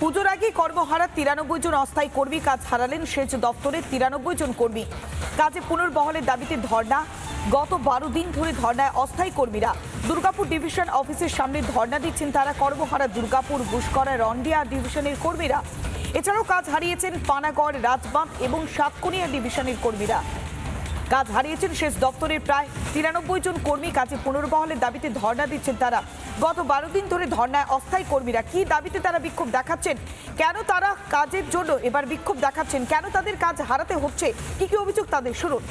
পুজোর আগে কর্মহারা তিরানব্বই জন অস্থায়ী কর্মী কাজ হারালেন সেচ দপ্তরের তিরানব্বই জন কর্মী। কাজে পুনর্বহলের দাবিতে ধর্ণা। গত বারো দিন ধরে ধর্নায় অস্থায়ী কর্মীরা দুর্গাপুর ডিভিশন অফিসের সামনে ধর্ণা দিচ্ছেন তারা কর্মহারা দুর্গাপুর বুসকরা রন্ডিয়া ডিভিশনের কর্মীরা। এছাড়াও কাজ হারিয়েছেন পানাগড়, রাজবাঁধ এবং সাতকনিয়া ডিভিশনের কর্মীরা। কাজ হারিয়েছেন শেষ দপ্তরের প্রায় তিরানব্বই জন কর্মী। কাজে পুনর্বহলের দাবিতে ধর্ণা দিচ্ছেন তারা। গত বারো দিন ধরে ধর্ণায় অস্থায়ী কর্মীরা কি দাবিতে তারা বিক্ষোভ দেখাচ্ছেন? কেন তারা কাজের জন্য এবার বিক্ষোভ দেখাচ্ছেন? কেন তাদের কাজ হারাতে হচ্ছে? কি কি অভিযোগ তাদের? শুনুন।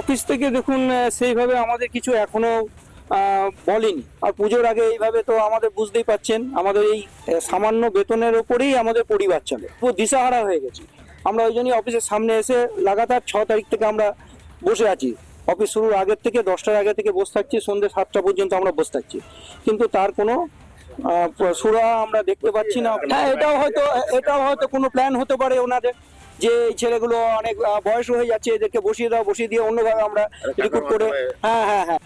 অফিস থেকে দেখুন সেইভাবে আমাদের কিছু এখনও বলেনি। আর পুজোর আগে এইভাবে তো আমাদের বুঝতেই পাচ্ছেন, আমাদের এই সামান্য বেতনের ওপরেই আমাদের পরিবার চলে। দিশাহারা হয়ে গেছি। আমরা ওই জন্যই অফিসের সামনে এসে লাগাতার ছ তারিখ থেকে আমরা বসে আছি। অফিস শুরুর আগের থেকে দশটার আগে থেকে বসে থাকছি সন্ধ্যে সাতটা পর্যন্ত আমরা বসে থাকছি। কিন্তু তার কোনো সুরা আমরা দেখতে পাচ্ছি না। হ্যাঁ এটাও হয়তো এটাও হয়তো কোনো প্ল্যান হতে পারে ওনাদের যে এই ছেলেগুলো অনেক বয়স হয়ে যাচ্ছে এদেরকে বসিয়ে দাও বসিয়ে দিয়ে অন্যভাবে আমরা রিক্রুট করে হ্যাঁ হ্যাঁ হ্যাঁ।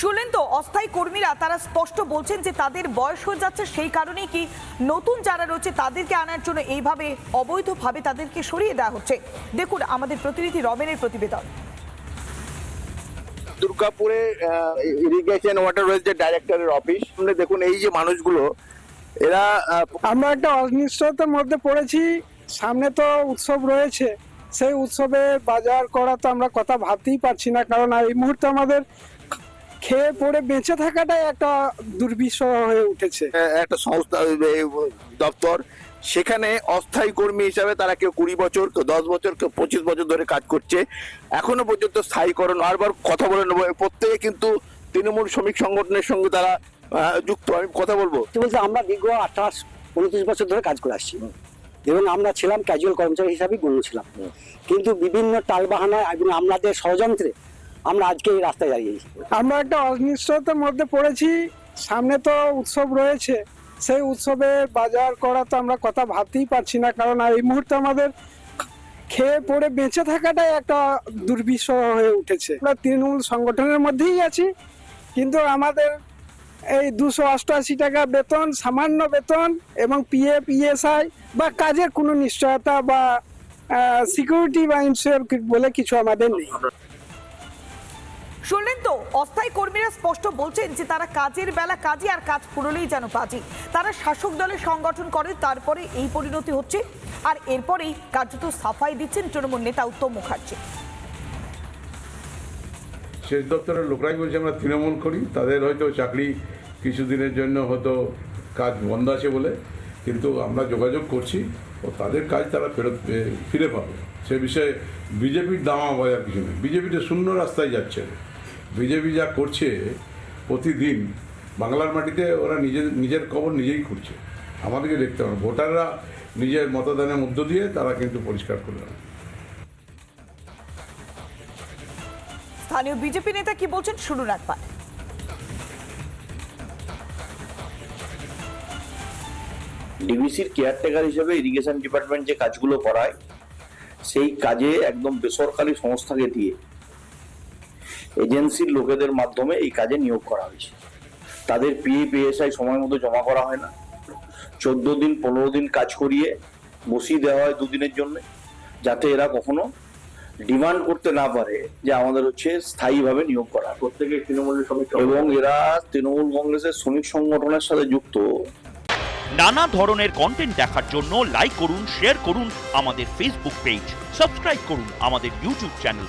শুনলেন তো অস্থায়ী কর্মীরা তারা স্পষ্ট বলছেন যে তাদের বয়স হয়ে যাচ্ছে সেই কারণেই কি নতুন যারা রয়েছে তাদেরকে আনার জন্য এইভাবে অবৈধভাবে তাদেরকে সরিয়ে দেওয়া হচ্ছে। দেখুন আমাদের প্রতিনিধি রবেনের প্রতিবেদন। দুর্গাপুরে ইরিগেশন ওয়াটার ওয়েলসের ডাইরেক্টরের অফিস। সামনে দেখুন এই যে মানুষগুলো এরা আমরা একটা অনিশ্চয়তার মধ্যে পড়েছি। সামনে তো উৎসব রয়েছে। সেই উৎসবে বাজার করা তো আমরা কথা ভাবতেই পারছি না কারণ এই মুহূর্তে আমাদের খেয়ে পড়ে বেঁচে থাকাটাই একটা দুর্বিষহ হয়ে উঠেছে। একটা সংস্থা দপ্তর সেখানে অস্থায়ী কর্মী হিসাবে তারা কেউ কুড়ি বছর কেউ দশ বছর কেউ পঁচিশ বছর ধরে কাজ করছে। এখনও পর্যন্ত স্থায়ীকরণ আরবার কথা বলে নেব প্রত্যেকে কিন্তু তৃণমূল শ্রমিক সংগঠনের সঙ্গে তারা যুক্ত। আমি কথা বলব। বলতে আমরা দীর্ঘ আঠাশ উনত্রিশ বছর ধরে কাজ করে আসছি। এবং আমরা ছিলাম ক্যাজুয়াল কর্মচারী হিসাবে গণ্য ছিলাম। কিন্তু বিভিন্ন টালবাহানায় এবং আমাদের ষড়যন্ত্রে আমরা আজকে এই রাস্তায় দাঁড়িয়েছি আমরা একটা অনিশ্চয়তার মধ্যে পড়েছি। সামনে তো উৎসব রয়েছে। সেই উৎসবে বাজার করা তো আমরা কথা ভাবতেই পারছি না, কারণ এই মুহূর্তে আমাদের খেয়ে পড়ে বেঁচে থাকাটাই একটা দুর্বিষহ হয়ে উঠেছে। আমরা তৃণমূল সংগঠনের মধ্যেই আছি, কিন্তু আমাদের এই দুশো অষ্টআশি টাকা বেতন, সামান্য বেতন এবং পিএফ ইএসআই বা কাজের কোনো নিশ্চয়তা বা সিকিউরিটি বা ইন্স্যুরেন্স বলে কিছু আমাদের নেই। শুনলেন তো, অস্থায়ী কর্মীরা স্পষ্ট বলছেন যে তারা কাজের বেলা কাজে আর কাজ পুরোলেই যেন কাজই তারা শাসক দলের সংগঠন করে, তারপরে এই পরিণতি হচ্ছে। আর এরপরেই কার্যত সাফাই দিচ্ছেন তৃণমূল নেতা উত্তম মুখার্জি। সেচ দপ্তরের লোকরাই বলছে, আমরা তৃণমূল করি, তাদের হয়তো চাকরি কিছুদিনের জন্য হয়তো কাজ বন্ধ আছে বলে, কিন্তু আমরা যোগাযোগ করছি ও তাদের কাজ তারা ফেরত ফিরে পাবে। সে বিষয়ে বিজেপির দামা বাজার কিছু নেই। বিজেপিটা শূন্য রাস্তায় যাচ্ছে। বিজেপি যা করছে প্রতিদিন বাংলার মাটিতে ওরা নিজের নিজের খবর নিজেই করছে আমাদেরকে দেখতে হবে ভোটাররা নিজের মতদানের মধ্য দিয়ে তারা কিন্তু পরিষ্কার করে দেবে। স্থানীয় বিজেপি নেতা কি বলছেন শুনুন একবার। ডিবিসির কেয়ারটেকার হিসেবে ইরিগেশন ডিপার্টমেন্ট যে কাজগুলো করায় সেই কাজে একদম বেসরকারি সংস্থাকে দিয়ে এজেন্সির লোকেদের মাধ্যমে এই কাজে নিয়োগ করা হয়েছে। তাদের পিএ পিএসআই সময় মতো জমা করা হয় না। চোদ্দ দিন পনেরো দিন কাজ করিয়ে বসিয়ে দেওয়া হয় দুদিনের জন্য যাতে এরা কখনো ডিমান্ড করতে না পারে যে আমাদের হচ্ছে স্থায়ীভাবে নিয়োগ করা। প্রত্যেকে তৃণমূলের এবং এরা তৃণমূল কংগ্রেসের শ্রমিক সংগঠনের সাথে যুক্ত। নানা ধরনের কন্টেন্ট দেখার জন্য লাইক করুন শেয়ার করুন আমাদের ফেসবুক পেজ সাবস্ক্রাইব করুন আমাদের ইউটিউব চ্যানেল